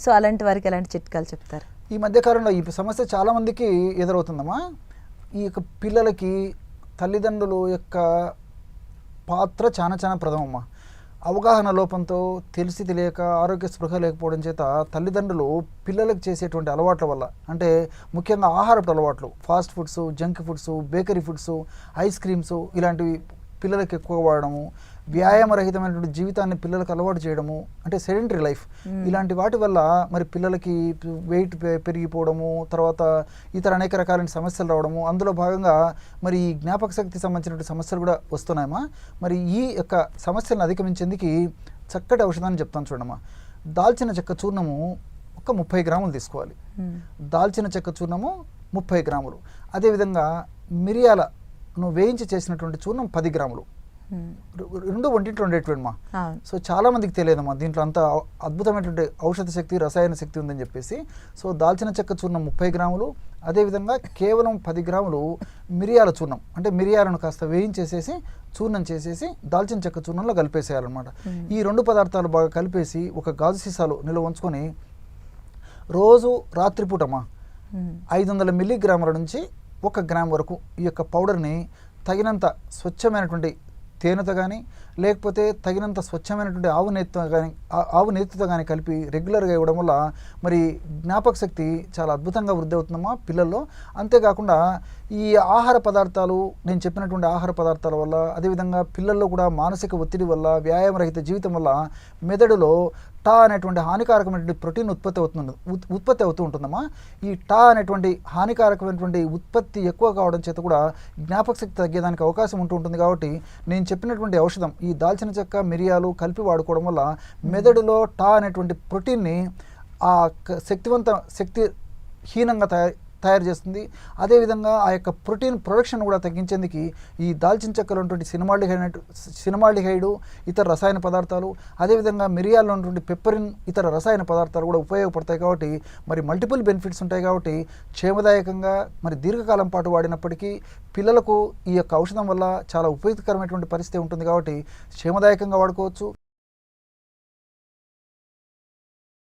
So అలాంటి వారికి ఎలాంటి చిట్కాలు చెప్తారు. ఈ మధ్యకాలంలో ఈ సమస్య చాలామందికి ఎదురవుతుందమ్మా. ఈ యొక్క పిల్లలకి తల్లిదండ్రుల యొక్క పాత్ర చాలా చాలా ప్రథమమ్మా. అవగాహన లోపంతో తెలిసి తెలియక ఆరోగ్య స్పృహ లేకపోవడం చేత తల్లిదండ్రులు పిల్లలకు చేసేటువంటి అలవాట్ల వల్ల అంటే ముఖ్యంగా ఆహారపు అలవాట్లు fast foods junk foods bakery foods ice creams ఇలాంటివి పిల్లలకు ఎక్కువ వాడడము వ్యాయామరహితమైనటువంటి జీవితాన్ని పిల్లలకు అలవాటు చేయడము అంటే సెడెంటరీ లైఫ్. ఇలాంటి వాటి వల్ల మరి పిల్లలకి వెయిట్ పెరిగిపోవడము తర్వాత ఇతర అనేక రకాలైన సమస్యలు రావడము అందులో భాగంగా మరి ఈ జ్ఞాపక శక్తి సంబంధించినటువంటి సమస్యలు కూడా వస్తున్నాయమ్మా. మరి ఈ యొక్క సమస్యలను అధిగమించేందుకు చక్కటి ఔషధాన్ని చెప్తాను చూడమ్మా. దాల్చిన చెక్క చూర్ణము ఒక ముప్పై గ్రాములు తీసుకోవాలి. దాల్చిన చెక్క చూర్ణము ముప్పై గ్రాములు. అదేవిధంగా మిరియాలను వేయించి చేసినటువంటి చూర్ణం పది గ్రాములు. రెండు వంటింట్లో ఉండేటువంటి మా? సో చాలా మందికి తెలియదమ్మా దీంట్లో అంత అద్భుతమైనటువంటి ఔషధ శక్తి రసాయన శక్తి ఉందని చెప్పేసి. సో దాల్చిన చెక్క చూర్ణం ముప్పై గ్రాములు అదేవిధంగా కేవలం పది గ్రాములు మిరియాల చూర్ణం. అంటే మిరియాలను కాస్త వేయించేసేసి చూర్ణం చేసేసి దాల్చిన చెక్క చూర్ణంలో కలిపేసేయాలన్నమాట. ఈ రెండు పదార్థాలు బాగా కలిపేసి ఒక గాజు సీసాలో నిల్వ ఉంచుకొని రోజు రాత్రిపూటమా. ఐదు వందల మిల్లీగ్రాముల నుంచి ఒక గ్రామ్ వరకు ఈ యొక్క పౌడర్ని తగినంత స్వచ్ఛమైనటువంటి తేనెతో కానీ లేకపోతే తగినంత స్వచ్ఛమైనటువంటి ఆవు నేతితో కానీ ఆవు నేతితో కానీ కలిపి రెగ్యులర్గా ఇవ్వడం వల్ల మరి జ్ఞాపక శక్తి చాలా అద్భుతంగా వృద్ధి అవుతుందమ్మా పిల్లల్లో. అంతేకాకుండా ఈ ఆహార పదార్థాలు నేను చెప్పినటువంటి ఆహార పదార్థాల వల్ల అదేవిధంగా పిల్లల్లో కూడా మానసిక ఒత్తిడి వల్ల వ్యాయామరహిత జీవితం వల్ల మెదడులో టా అనేటువంటి హానికారకమైనటువంటి ప్రోటీన్ ఉత్పత్తి అవుతుంది ఉత్- ఉత్పత్తి అవుతూ ఉంటుందమ్మా. ఈ టా అనేటువంటి హానికారకమైనటువంటి ఉత్పత్తి ఎక్కువ కావడం చేత కూడా జ్ఞాపక శక్తి తగ్గేదానికి అవకాశం ఉంటూ ఉంటుంది కాబట్టి నేను చెప్పినటువంటి ఔషధం ఈ దాల్చిన చెక్క మిరియాలు కలిపి వాడుకోవడం వల్ల మెదడులో టా అనేటువంటి ప్రోటీన్ని ఆ క- శక్తివంత శక్తి హీనంగా తయారు తయారు చేస్తుంది. అదేవిధంగా ఆ యొక్క ప్రోటీన్ ప్రొడక్షన్ కూడా తగ్గించేందుకు ఈ దాల్చిన చెక్కలో ఉన్నటువంటి సినిమాల్డిహైడ్ సినిమాల్డిహైడు ఇతర రసాయన పదార్థాలు అదేవిధంగా మిరియాల్లో ఉన్నటువంటి పెప్పరిన్ ఇతర రసాయన పదార్థాలు కూడా ఉపయోగపడతాయి కాబట్టి మరి మల్టిపుల్ బెనిఫిట్స్ ఉంటాయి కాబట్టి క్షేమదాయకంగా మరి దీర్ఘకాలం పాటు వాడినప్పటికీ పిల్లలకు ఈ యొక్క ఔషధం వల్ల చాలా ఉపయోగకరమైనటువంటి పరిస్థితి ఉంటుంది కాబట్టి క్షేమదాయకంగా వాడుకోవచ్చు.